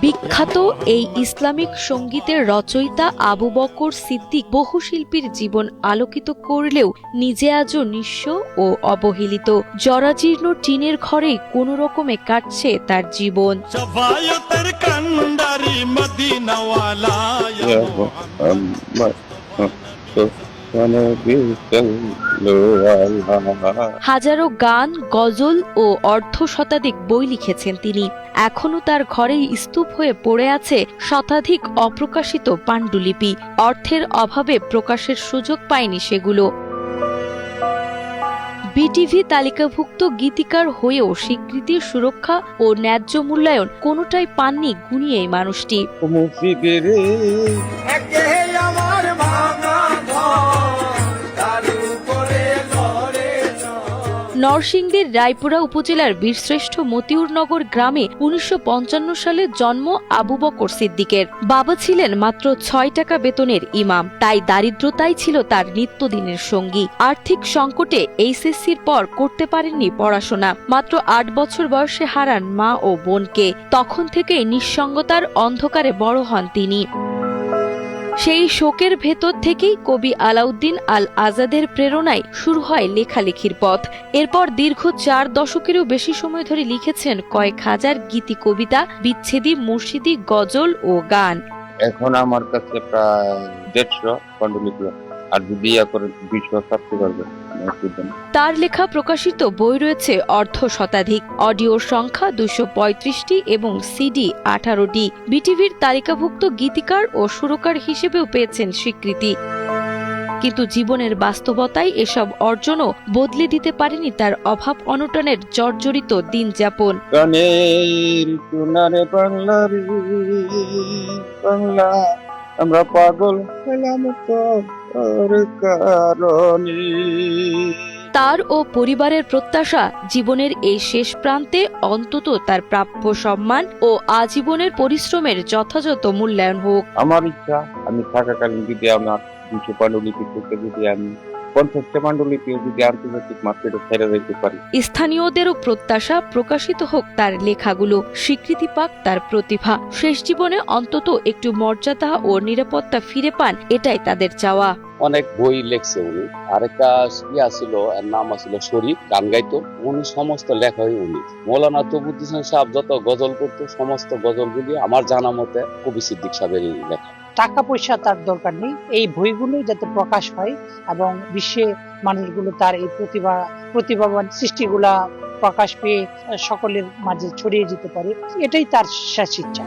বিখ্যাত এই ইসলামিক সঙ্গীতের রচয়িতা আবু বকর সিদ্দিক বহু শিল্পীর জীবন আলোকিত করলেও নিজে আজও নিঃস্ব ও অবহেলিত। জরাজীর্ণ টিনের ঘরে কোনো রকমে কাটছে তার জীবন। মদিনাওয়ালা হাজারো গান গজল ও অর্ধ শতাধিক বই লিখেছেন তিনি। এখনও তার ঘরে স্তূপ হয়ে পড়ে আছে শতাধিক অপ্রকাশিত পাণ্ডুলিপি। অর্থের অভাবে প্রকাশের সুযোগ পায়নি সেগুলো। বিটিভি তালিকাভুক্ত গীতিকার হয়েও স্বীকৃতির সুরক্ষা ও ন্যায্য মূল্যায়ন কোনোটাই পাননি গুনিয়ে এই মানুষটি। নরসিংদীর রায়পুরা উপজেলার বীরশ্রেষ্ঠ মতিউরনগর গ্রামে উনিশশো পঞ্চান্ন সালে জন্ম আবু বকর সিদ্দিকের। বাবা ছিলেন মাত্র ছয় টাকা বেতনের ইমাম, তাই দারিদ্রতাই ছিল তার নিত্যদিনের সঙ্গী। আর্থিক সংকটে এইচএসসির পর করতে পারেননি পড়াশোনা, মাত্র আট বছর বয়সে হারান মা ও বোনকে। তখন থেকেই নিঃসঙ্গতার অন্ধকারে বড় হন তিনি। সেই শোকের ভেতর থেকেই কবি আলাউদ্দিন আল আজাদের প্রেরণায় শুরু হয় লেখালেখির পথ এরপর দীর্ঘ চার দশকেরও বেশি সময় ধরে লিখেছেন কয়েক হাজার গীতি কবিতা, বিচ্ছেদী, মুর্শিদি, গজল ও গান এখন আমার কাছে প্রায় দেড়শো পাণ্ডুলিপি। আর যদি ইয়া করে দুইশো ছাড়তে পারবে কোনো অসুবিধা নেই। তার লেখা প্রকাশিত বই রয়েছে অর্ধ শতাধিক। অডিওর সংখ্যা দুশো পঁয়ত্রিশটি এবং সিডি আঠারোটি। বিটিভির তালিকাভুক্ত গীতিকার ও সুরকার হিসেবেও পেয়েছেন স্বীকৃতি। কিন্তু জীবনের বাস্তবতায় এসব অর্জনও বদলে দিতে পারেনি তার অভাব অনটনের জর্জরিত দিন যাপন। বাংলা আমরা পাগল হলাম তোর কারণে। তার ও পরিবারের প্রত্যাশা জীবনের এই শেষ প্রান্তে অন্তত তার প্রাপ্য সম্মান ও আজীবনের পরিশ্রমের যথাযথ মূল্যায়ন হোক। আমার ইচ্ছা আমি থাকাকালীন যদি আমার দুশো পাণ্ডুলিপি থেকে যদি আমি পঞ্চাশটা পাণ্ডুলিপিও যদি আন্তর্জাতিক মার্কেটে ছেড়ে দিতে পারি। স্থানীয়দেরও প্রত্যাশা প্রকাশিত হোক তার লেখাগুলো। স্বীকৃতি পাক তার প্রতিভা। শেষ জীবনে অন্তত একটু মর্যাদা ও নিরাপত্তা ফিরে পান এটাই তাদের চাওয়া। অনেক বই লেখছে উনি। আরেকটা ইয়া ছিল এর নাম ছিল শরীফ গান গাইতো। উনি সমস্ত লেখাই উনি। মৌলানা তবুদ্দিন সাহেব যত গজল করতো সমস্ত গজলগুলি আমার জানা মতে কবি সিদ্দিক সাহেবেরই লেখা। টাকা পয়সা তার দরকার নেই। এই বইগুলো যাতে প্রকাশ হয় এবং বিশ্বে মানুষগুলো তার এই প্রতিভা, প্রতিভাবান সৃষ্টিগুলা প্রকাশ পেয়ে সকলের মাঝে ছড়িয়ে যেতে পারে, এটাই তার শেষ ইচ্ছা